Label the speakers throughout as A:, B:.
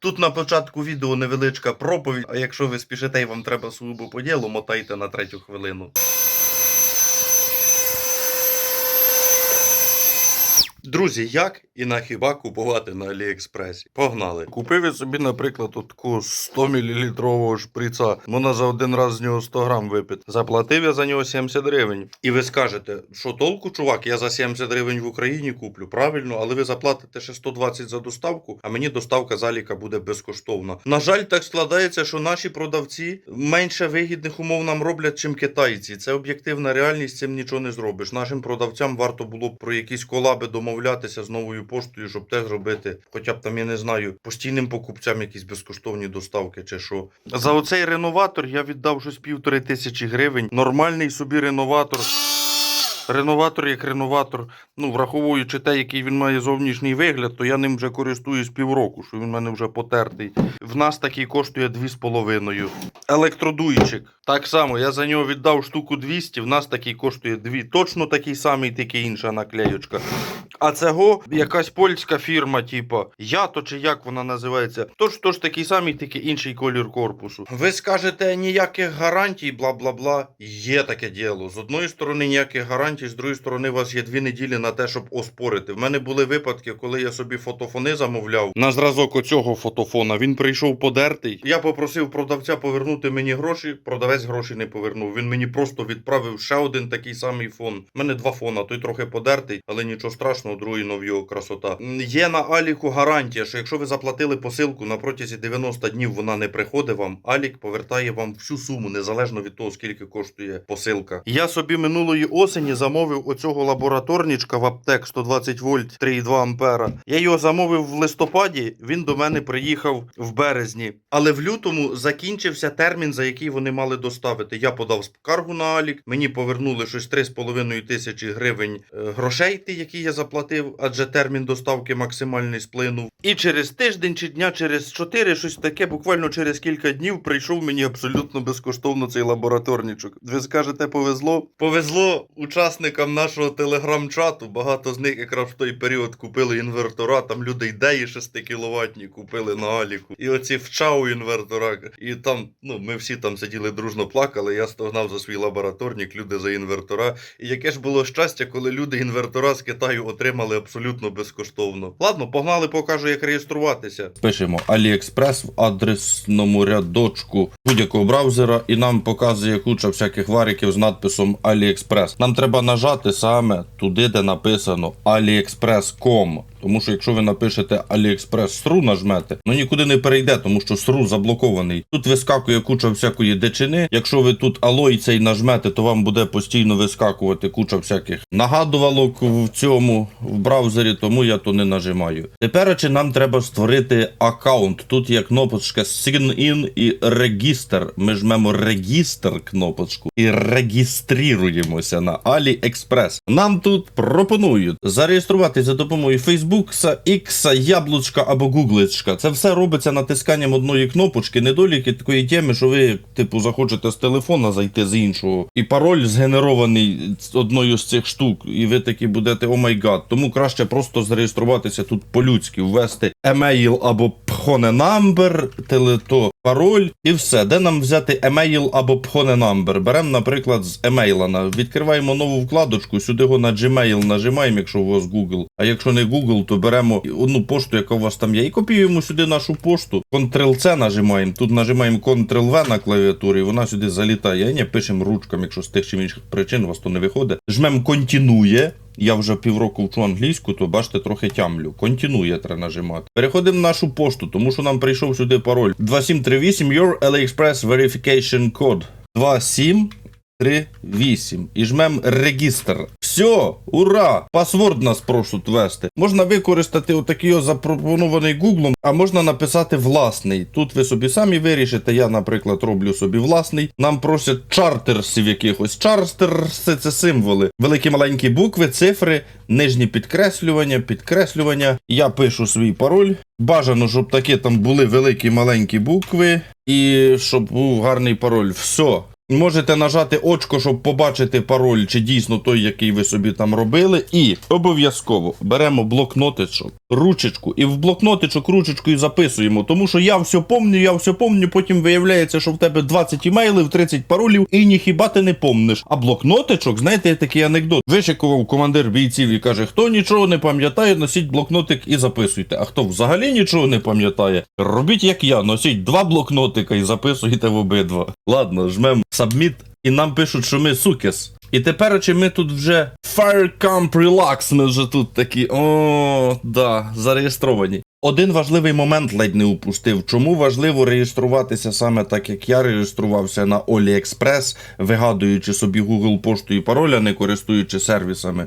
A: Тут на початку відео невеличка проповідь, а якщо ви спішите і вам треба службу по ділу, мотайте на третю хвилину. Друзі, як і на хіба купувати на Аліекспресі? Погнали. Купив я собі, наприклад, таку 100 мл шприца. Можна за один раз з нього 100 грам випити. Заплатив я за нього 70 гривень. І ви скажете, що толку, чувак, я за 70 гривень в Україні куплю. Правильно, але ви заплатите ще 120 за доставку, а мені доставка заліка буде безкоштовна. На жаль, так складається, що наші продавці менше вигідних умов нам роблять, чим китайці. Це об'єктивна реальність, цим нічого не зробиш. Нашим продавцям варто було б про якісь колаби домовлятися з новою поштою, щоб те зробити. Хоча б там, я не знаю, постійним покупцям якісь безкоштовні доставки чи що. За оцей реноватор я віддав щось півтори тисячі гривень. Нормальний собі реноватор. Реноватор як реноватор. Ну, враховуючи те, який він має зовнішній вигляд, то я ним вже користуюсь півроку, що він в мене вже потертий. В нас такий коштує 2,5. Електродуйчик. Так само, я за нього віддав штуку 200, в нас такий коштує 2. Точно такий самий, тільки інша наклеючка. А цього якась польська фірма, типа Ято чи як вона називається. Тож тож такий самий, тільки інший колір корпусу. Ви скажете ніяких гарантій, бла бла бла. Є таке діло. З одної сторони ніяких гарантій, з другої сторони, у вас є дві неділі на те, щоб оспорити. В мене були випадки, коли я собі фотофони замовляв на зразок оцього фотофона. Він прийшов подертий. Я попросив продавця повернути мені гроші. Продавець гроші не повернув. Він мені просто відправив ще один такий самий фон. У мене два фона. Той трохи подертий, але нічого страшного, другий нов'йо красота. Є на Аліку гарантія, що якщо ви заплатили посилку на протязі 90 днів, вона не приходить вам. Алік повертає вам всю суму, незалежно від того, скільки коштує посилка. Я собі минулої осені замовив оцього лабораторнічка в аптек 120 вольт 3,2 ампера. Я його замовив в листопаді. Він до мене приїхав в березні. Але в лютому закінчився термін, за який вони мали доставити. Я подав скаргу на Алік. Мені повернули щось 3,5 тисячі гривень е, грошей, які я заплатив, адже термін доставки максимальний сплинув. І через тиждень чи дня через 4, щось таке, буквально через кілька днів прийшов мені абсолютно безкоштовно цей лабораторнічок. Ви скажете, повезло? Повезло учасникам нашого телеграм-чату. Багато з них якраз в той період купили інвертора. Там люди ідеї 6 кіловатні купили на Аліку. І оці вчау інвертора. І там, ну, ми всі там сиділи дружно плакали. Я стогнав за свій лабораторник, люди за інвертора. І яке ж було щастя, коли люди інвертора з Китаю отримали абсолютно безкоштовно. Ладно, погнали, покажу, як реєструватися. Пишемо AliExpress в адресному рядочку будь-якого браузера, і нам показує куча всяких вариків з надписом AliExpress. Нам треба нажати саме туди, де написано AliExpress.com. Тому що якщо ви напишете AliExpress.ru нажмете, ну нікуди не перейде, тому що SRU заблокований. Тут вискакує куча всякої дичини. Якщо ви тут алой цей нажмете, то вам буде постійно вискакувати куча всяких нагадувалок в цьому в браузері, тому я то не нажимаю. Тепер чи нам треба створити аккаунт. Тут є кнопочка Sign in і Register. Ми жмемо Register кнопочку і реєструємося на AliExpress. Нам тут пропонують зареєструватися за допомогою Фейсбукса, Ікса, Яблучка або Гугличка. Це все робиться натисканням одної кнопочки. Недоліки такої теми, що ви, типу, захочете з телефона зайти з іншого. І пароль згенерований одною з цих штук, і ви такі будете о май гад. Тому краще просто зареєструватися тут по-людськи, ввести емейл або пхоне number, телето пароль і все. Де нам взяти емейл або пхоне number? Беремо, наприклад, з емейла. Відкриваємо нову вкладочку, сюди його на Gmail нажимаємо, якщо у вас Google. А якщо не Google, то беремо одну пошту, яка у вас там є, і копіюємо сюди нашу пошту. Ctrl-C нажимаємо. Тут нажимаємо Ctrl-V на клавіатурі, і вона сюди залітає. А ні, пишемо ручками, якщо з тих чи інших причин у вас то не виходить. Жмемо континує. Я вже півроку вчу англійську, то бачите, трохи тямлю. Континує треба нажимати. Переходимо на нашу пошту, тому що нам прийшов сюди пароль. 2738 Your AliExpress Verification Code. 2738. І жмем регістр. Все, ура! Пасворд нас просять ввести. Можна використати отакий запропонований Гуглом, а можна написати власний. Тут ви собі самі вирішите. Я, наприклад, роблю собі власний. Нам просять чартерсів якихось. Чартерси це символи. Великі маленькі букви, цифри, нижні підкреслювання, підкреслювання. Я пишу свій пароль. Бажано, щоб такі там були великі маленькі букви, і щоб був гарний пароль. Все. Можете нажати очко, щоб побачити пароль, чи дійсно той, який ви собі там робили. І обов'язково беремо блокнотичок, ручечку, і в блокнотичок ручечкою записуємо. Тому що я все помню, я все помню. Потім виявляється, що в тебе 20 імейлів, 30 паролів, і ніхіба ти не помниш. А блокнотичок, знаєте, такий анекдот. Вишикував командир бійців і каже: хто нічого не пам'ятає, носіть блокнотик і записуйте. А хто взагалі нічого не пам'ятає, робіть як я, носіть два блокнотика і записуйте в обидва. Ладно, жмем submit, і нам пишуть, що ми сукес. І тепер чи ми тут вже Firecamp Relax, ми вже тут такі. О, да, зареєстровані. Один важливий момент ледь не упустив. Чому важливо реєструватися саме так, як я реєструвався на AliExpress, вигадуючи собі Google пошту і пароль, а не користуючи сервісами.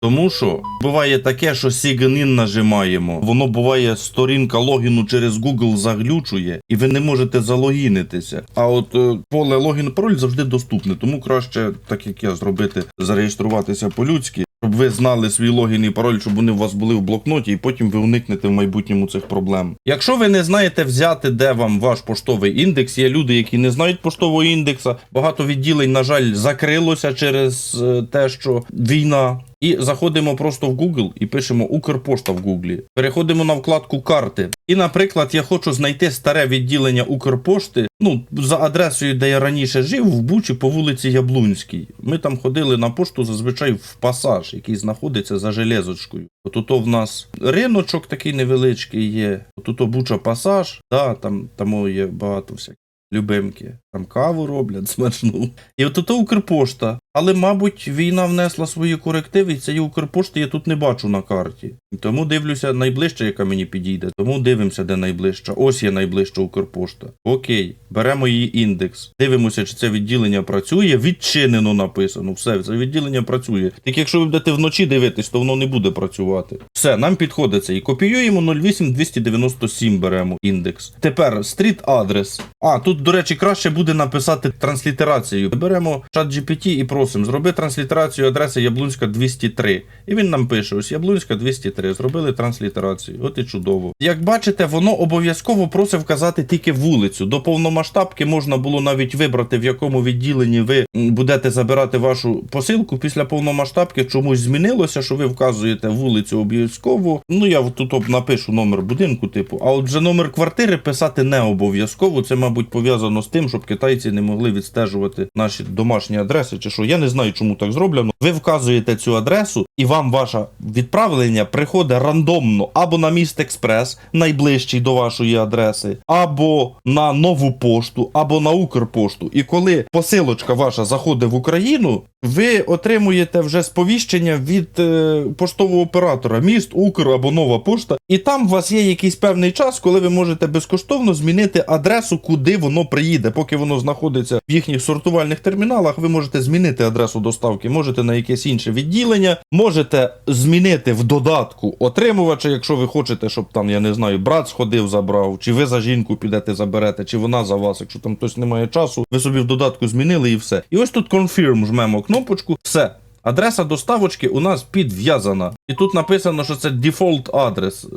A: Тому що буває таке, що Sign нажимаємо, воно буває сторінка логіну через Google заглючує, і ви не можете залогінитися. А от е, поле логін пароль завжди доступне, тому краще, так як я зробити, зареєструватися по-людськи, щоб ви знали свій логін і пароль, щоб вони у вас були в блокноті, і потім ви уникнете в майбутньому цих проблем. Якщо ви не знаєте взяти, де вам ваш поштовий індекс, є люди, які не знають поштового індекса. Багато відділень, на жаль, закрилося через е, те, що війна. І заходимо просто в Google і пишемо Укрпошта в Гуглі. Переходимо на вкладку карти. І, наприклад, я хочу знайти старе відділення Укрпошти. Ну, за адресою, де я раніше жив, в Бучі по вулиці Яблунській. Ми там ходили на пошту зазвичай в пасаж, який знаходиться за железочкою. От ото в нас риночок такий невеличкий є. От Буча пасаж, да, там, там є багато всяких. Любимки, там каву роблять смачну. І от ото Укрпошта. Але, мабуть, війна внесла свої корективи, і цієї Укрпошти я тут не бачу на карті. Тому дивлюся найближче, яка мені підійде. Тому дивимося, де найближча. Ось є найближча Укрпошта. Окей, беремо її індекс. Дивимося, чи це відділення працює. Відчинено написано. Все, це відділення працює. Тільки якщо ви будете вночі дивитись, то воно не буде працювати. Все, нам підходить це. І копіюємо 08297 беремо індекс. Тепер стріт адрес. А, тут, до речі, краще буде написати транслітерацію. Беремо чат GPT і просимо, зроби транслітерацію адреси Яблунська 203. І він нам пише: ось Яблунська 203. Зробили транслітерацію. От і чудово. Як бачите, воно обов'язково просить вказати тільки вулицю. До повномасштабки можна було навіть вибрати, в якому відділенні ви будете забирати вашу посилку. Після повномасштабки чомусь змінилося, що ви вказуєте вулицю обов'язково. Ну я тут напишу номер будинку, типу. А от вже номер квартири писати не обов'язково. Це, мабуть, пов'язано з тим, щоб китайці не могли відстежувати наші домашні адреси, чи що. Я не знаю, чому так зроблено. Ви вказуєте цю адресу, і вам ваше відправлення приходить рандомно або на міст експрес, найближчий до вашої адреси, або на нову пошту, або на Укрпошту. І коли посилочка ваша заходить в Україну, ви отримуєте вже сповіщення від е, поштового оператора, міст, Укр або нова пошта, і там у вас є якийсь певний час, коли ви можете безкоштовно змінити адресу, куди воно приїде. Поки воно знаходиться в їхніх сортувальних терміналах, ви можете змінити адресу доставки, можете на якесь інше відділення, можете змінити в додатку отримувача, якщо ви хочете, щоб там, я не знаю, брат сходив, забрав, чи ви за жінку підете заберете, чи вона за вас, якщо там хтось не має часу, ви собі в додатку змінили і все. І ось тут confirm жмемо кнопочку, все. Адреса доставочки у нас підв'язана. І тут написано, що це дефолт адрес. Е,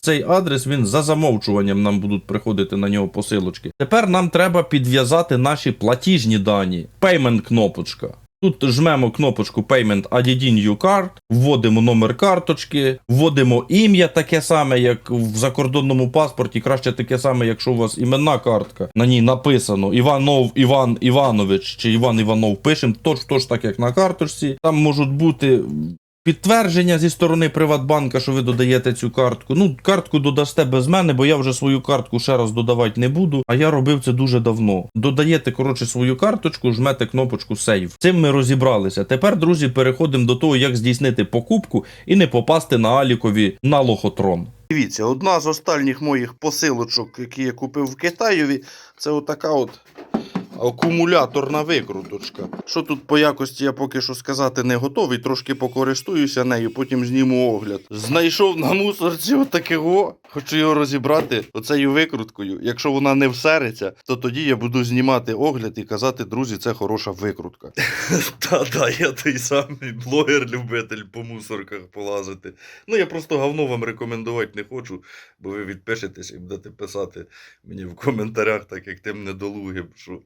A: Цей адрес він за замовчуванням нам будуть приходити на нього посилочки. Тепер нам треба підв'язати наші платіжні дані. Payment кнопочка. Тут жмемо кнопочку Payment Add New Card, вводимо номер карточки, вводимо ім'я таке саме, як в закордонному паспорті, краще таке саме, якщо у вас іменна картка. На ній написано Іванов Іван Іванович чи Іван Іванов. Пишемо точно тож так, як на карточці. Там можуть бути. Підтвердження зі сторони Приватбанка, що ви додаєте цю картку. Ну, картку додасте без мене, бо я вже свою картку ще раз додавати не буду. А я робив це дуже давно. Додаєте, коротше, свою карточку, жмете кнопочку Save. Цим ми розібралися. Тепер, друзі, переходимо до того, як здійснити покупку і не попасти на Алікові на лохотрон. Дивіться, одна з останніх моїх посилочок, які я купив в Китаєві, це отака от акумуляторна викруточка. Що тут по якості я поки що сказати не готовий, трошки покористуюся нею, потім зніму огляд. Знайшов на мусорці отакого. Хочу його розібрати оцею викруткою. Якщо вона не всериться, то тоді я буду знімати огляд і казати, друзі, це хороша викрутка. Та-та, я той самий блогер-любитель по мусорках полазити. Ну я просто говно вам рекомендувати не хочу, бо ви відпишетесь і будете писати мені в коментарях, так як тим недолугим, що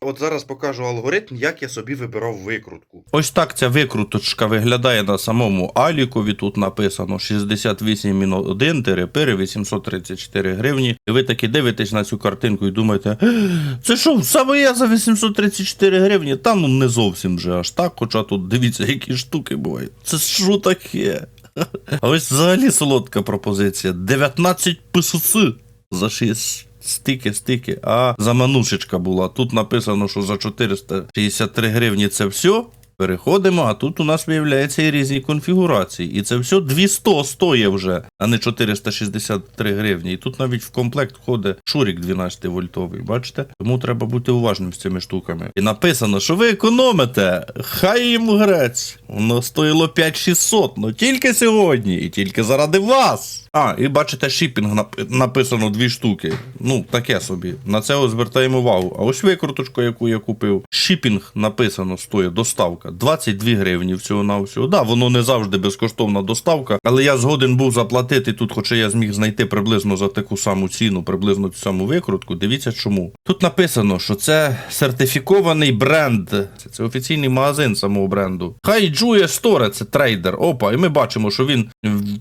A: От зараз покажу алгоритм, як я собі вибирав викрутку.
B: Ось так ця викруточка виглядає на самому Алікові. Тут написано 68,1 терепири 834 гривні. І ви таки дивитесь на цю картинку і думаєте, «Е, це що, саме я за 834 гривні? Та ну не зовсім же аж так, хоча тут дивіться, які штуки бувають. Це що таке? А ось взагалі солодка пропозиція. 19 писуци за 6 стики, стики. А заманушечка була. Тут написано, що за 463 гривні це все. Переходимо, а тут у нас виявляється і різні конфігурації. І це все 200 стоїть вже, а не 463 гривні. І тут навіть в комплект входить шурік 12 вольтовий. Бачите? Тому треба бути уважним з цими штуками. І написано, що ви економите. Хай їм грець. Воно стоїло 5600, ну тільки сьогодні, і тільки заради вас. А, і бачите, шіпінг нап- написано дві штуки. Ну, таке собі. На це звертаємо увагу. А ось викруточку, яку я купив. Шіпінг написано стоїть, доставка. 22 гривні всього на всього. Да, воно не завжди безкоштовна доставка, але я згоден був заплатити тут, хоча я зміг знайти приблизно за таку саму ціну, приблизно цю саму викрутку. Дивіться чому. Тут написано, що це сертифікований бренд. Це, це офіційний магазин самого бренду. Хай Джує Сторе, це трейдер. Опа, і ми бачимо, що він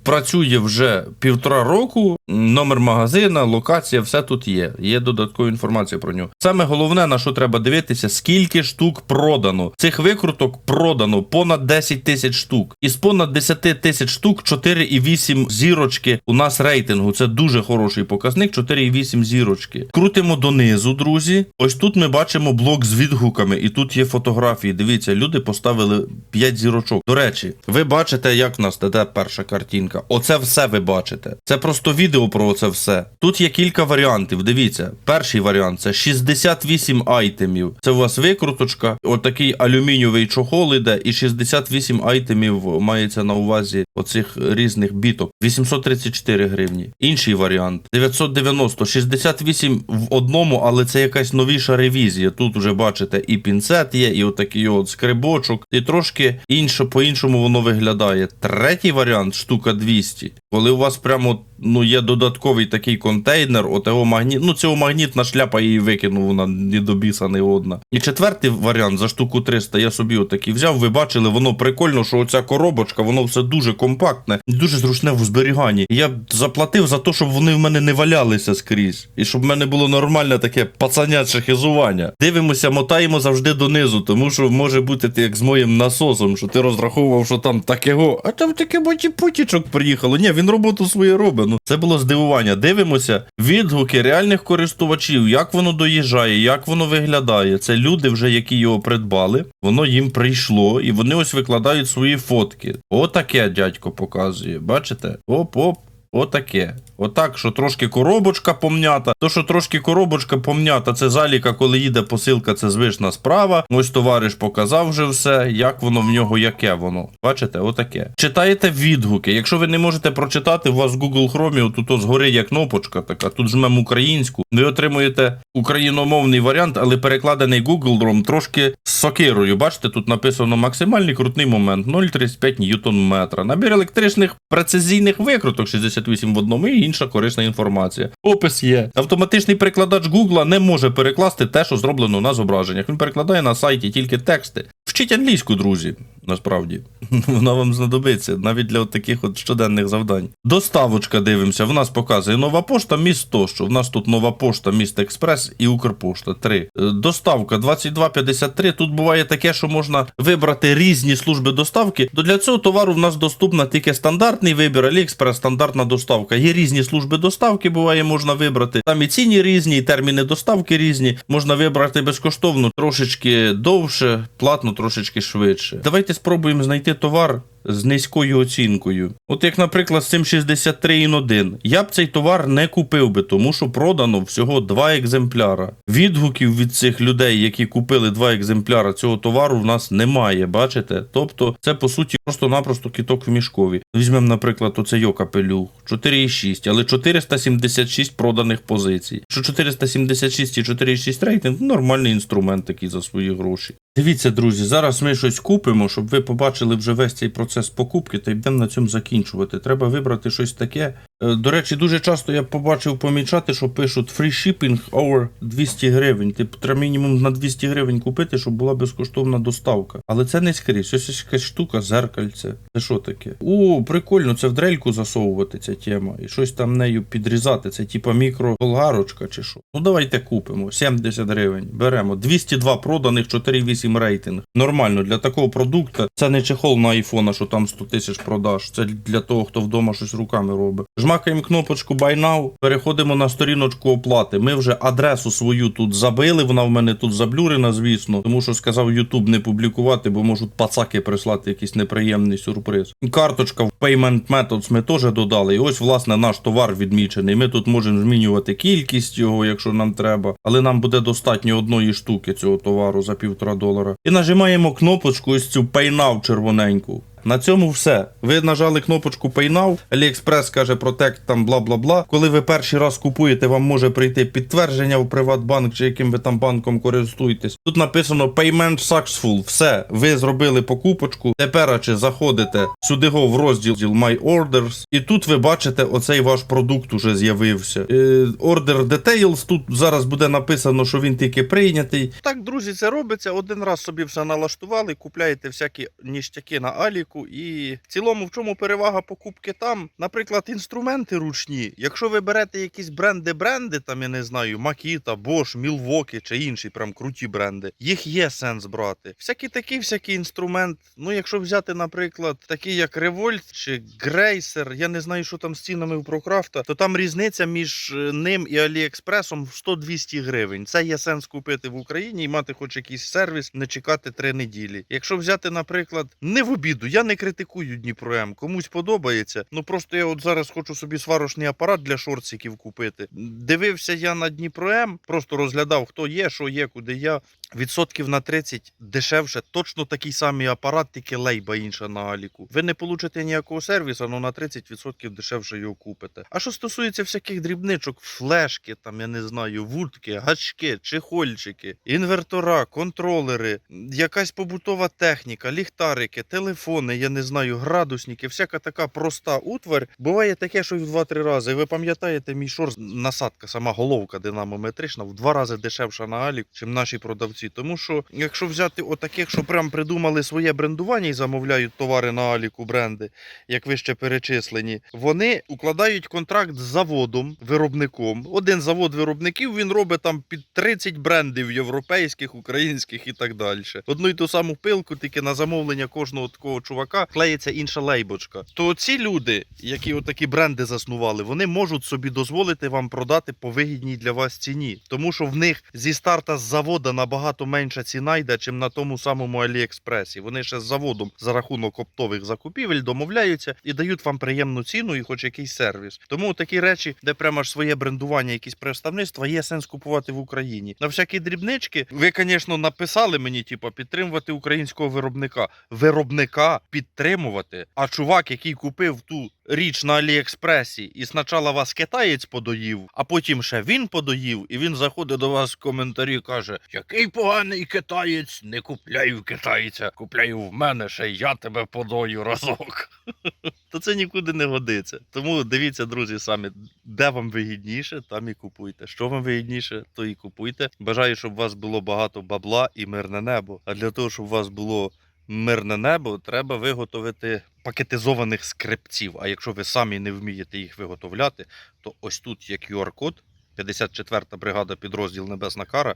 B: працює вже півтора року. Номер магазина, локація, все тут є. Є додаткова інформація про нього. Саме головне, на що треба дивитися, скільки штук продано. Цих викруток продано понад 10 тисяч штук. Із понад 10 тисяч штук 4,8 зірочки у нас рейтингу. Це дуже хороший показник. 4,8 зірочки. Крутимо донизу, друзі. Ось тут ми бачимо блок з відгуками, і тут є фотографії. Дивіться, люди поставили 5 зірочок. До речі, ви бачите, як в нас де перша картинка. Оце все ви бачите. Це просто відео про це все. Тут є кілька варіантів. Дивіться, перший варіант це 68 айтемів. Це у вас викруточка, отакий алюмінієвий чохол іде, і 68 айтемів мається на увазі оцих різних біток. 834 гривні. Інший варіант 990, 68 в одному, але це якась новіша ревізія. Тут вже бачите, і пінцет є, і отакий от скрибочок, і трошки інше по-іншому воно виглядає. Третій варіант штука 200. Коли у вас прямо ну є додатковий такий контейнер, от його магніт, ну цього магнітна шляпа її викинув, вона не до біса не одна. І четвертий варіант за штуку 300 я собі отакий взяв. Ви бачили, воно прикольно, що оця коробочка, воно все дуже компактне, дуже зручне в зберіганні. Я заплатив за те, щоб вони в мене не валялися скрізь, і щоб в мене було нормальне таке пацаняче хизування. Дивимося, мотаємо завжди донизу, тому що може бути ти як з моїм насосом, що ти розраховував, що там такого, а там таке боті потічок приїхало. Ні, він роботу свою робить. Ну це було здивування. Дивимося відгуки реальних користувачів, як воно доїжджає, як воно виглядає. Це люди, вже які його придбали. Воно їм прийшло, і вони ось викладають свої фотки. Отаке дядько показує. Бачите? Оп-оп. Отаке. Отак, що трошки коробочка помнята. То, що трошки коробочка помнята, це заліка, коли їде посилка, це звична справа. Ось товариш показав вже все, як воно в нього, яке воно. Бачите, отаке. Читаєте відгуки. Якщо ви не можете прочитати, у вас Google Chrome тут згори є кнопочка така, тут жмемо українську. Ви отримуєте україномовний варіант, але перекладений Google Chrome трошки з сокирою. Бачите, тут написано максимальний крутний момент 0,35 ньютон метра. Набір електричних прецизійних викруток 68 в одному і інша корисна інформація. Опис є. Автоматичний перекладач Google не може перекласти те, що зроблено на зображеннях. Він перекладає на сайті тільки тексти. Вчіть англійську, друзі. Насправді, вона вам знадобиться навіть для от таких от щоденних завдань. Доставочка дивимося. В нас показує нова пошта, міст тощо. В нас тут нова пошта, міст експрес і Укрпошта. Три. Е, Доставка 2253. Тут буває таке, що можна вибрати різні служби доставки. Для цього товару в нас доступна тільки стандартний вибір, Аліекспрес, стандартна доставка. Є різні служби доставки, буває, можна вибрати. Там і ціні різні, і терміни доставки різні. Можна вибрати безкоштовно, трошечки довше, платно, трошечки швидше. Давайте спробуємо знайти товар. З низькою оцінкою. От як, наприклад, з цим 63,1. Я б цей товар не купив би, тому що продано всього два екземпляра. Відгуків від цих людей, які купили два екземпляра цього товару, в нас немає, бачите? Тобто, це по суті просто-напросто кіток в мішкові. Візьмемо, наприклад, оцей капелюх 4,6, але 476 проданих позицій. Що 476 і 4,6 рейтинг нормальний інструмент такий за свої гроші. Дивіться, друзі, зараз ми щось купимо, щоб ви побачили вже весь цей процес покупки та йдемо на цьому закінчувати. Треба вибрати щось таке. Е, До речі, дуже часто я побачив помічати, що пишуть free shipping over 200 гривень. Типу, треба мінімум на 200 гривень купити, щоб була безкоштовна доставка. Але це не скрізь. Ось якась штука, зеркальце. Це що таке? О, прикольно, це в дрельку засовувати ця тема. І щось там нею підрізати. Це типа мікроболгарочка чи що. Ну давайте купимо. 70 гривень. Беремо. 202 проданих, 4,8 рейтинг. Нормально для такого продукту. Це не чехол на айфона, що там 100 тисяч продаж. Це для того, хто вдома щось руками робить. Жмакаємо кнопочку Buy Now, переходимо на сторіночку оплати. Ми вже адресу свою тут забили. Вона в мене тут заблюрена, звісно, тому що сказав YouTube не публікувати, бо можуть пацаки прислати якийсь неприємний сюрприз. Карточка в Payment Methods ми теж додали. І ось, власне, наш товар відмічений. Ми тут можемо змінювати кількість його, якщо нам треба, але нам буде достатньо одної штуки цього товару за півтора долара. І нажимаємо кнопочку ось цю Pay червоненьку. На цьому все. Ви нажали кнопочку Pay Now, AliExpress каже Protect там бла бла бла. Коли ви перший раз купуєте, вам може прийти підтвердження в Приватбанк чи яким ви там банком користуєтесь. Тут написано Payment Successful. Все, ви зробили покупочку. Тепер чи заходите сюди в розділ My Orders, і тут ви бачите, оцей ваш продукт уже з'явився. Е, Order Details. Тут зараз буде написано, що він тільки прийнятий. Так, друзі, це робиться. Один раз собі все налаштували, купляєте всякі ніштяки на Аліку. І в цілому, в чому перевага покупки там? Наприклад, інструменти ручні. Якщо ви берете якісь бренди-бренди, там я не знаю, Makita, Bosch, Milwaukee чи інші прям круті бренди, їх є сенс брати. Всякий такий, всякий інструмент. Ну, якщо взяти, наприклад, такий як Revolt чи Грейсер, я не знаю, що там з цінами в Прокрафта, то там різниця між е, ним і Аліекспресом в 100-200 гривень. Це є сенс купити в Україні і мати хоч якийсь сервіс, не чекати три неділі. Якщо взяти, наприклад, не в обіду, я не критикую Дніпром, комусь подобається. Ну просто я от зараз хочу собі сварочний апарат для шорциків купити. Дивився я на Дніпром, просто розглядав, хто є, що є, куди я. Відсотків на 30 дешевше, точно такий самий апарат, тільки лейба інша на Аліку. Ви не получите ніякого сервісу, але на 30% дешевше його купите. А що стосується всяких дрібничок, флешки, там я не знаю, вудки, гачки, чехольчики, інвертора, контролери, якась побутова техніка, ліхтарики, телефони, я не знаю, градусники, всяка така проста утварь. Буває таке, що в 2-3 рази. Ви пам'ятаєте, мій шорт, насадка, сама головка динамометрична, в два рази дешевша на Алік, чим наші продавці. Тому що, якщо взяти отаких, що прям придумали своє брендування і замовляють товари на Аліку бренди, як вище перечислені, вони укладають контракт з заводом, виробником. Один завод виробників він робить там під 30 брендів європейських, українських і так далі. Одну й ту саму пилку, тільки на замовлення кожного такого чувака клеїться інша лейбочка. То ці люди, які отакі бренди заснували, вони можуть собі дозволити вам продати по вигідній для вас ціні, тому що в них зі старта з завода набагато менша ціна йде, чим на тому самому Аліекспресі. Вони ще з заводом за рахунок оптових закупівель домовляються і дають вам приємну ціну і хоч якийсь сервіс. Тому такі речі, де прямо ж своє брендування, якісь представництва, є сенс купувати в Україні. На всякі дрібнички, ви, звісно, написали мені, типу, підтримувати українського виробника. Виробника підтримувати. А чувак, який купив ту річ на Аліекспресі, і спочатку вас китаєць подоїв, а потім ще він подоїв, і він заходить до вас в коментарі і каже: Який поганий китаєць, не купляй в китайця, купляй в мене, ще я тебе подою разок. То це нікуди не годиться. Тому дивіться, друзі, самі, де вам вигідніше, там і купуйте. Що вам вигідніше, то і купуйте. Бажаю, щоб у вас було багато бабла і мирне небо. А для того, щоб у вас було мирне небо, треба виготовити пакетизованих скрипців. А якщо ви самі не вмієте їх виготовляти, то ось тут є QR-код. 54-та бригада підрозділ Небесна Кара.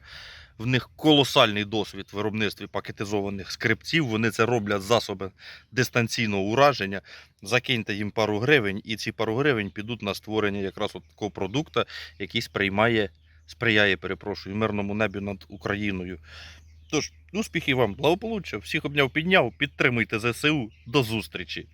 B: В них колосальний досвід в виробництві пакетизованих скрипців. Вони це роблять засоби дистанційного ураження. Закиньте їм пару гривень, і ці пару гривень підуть на створення якраз от такого продукту, який сприймає, сприяє, перепрошую, мирному небі над Україною. Тож, успіхів вам, благополуччя, всіх обняв, підняв, підтримуйте ЗСУ. До зустрічі!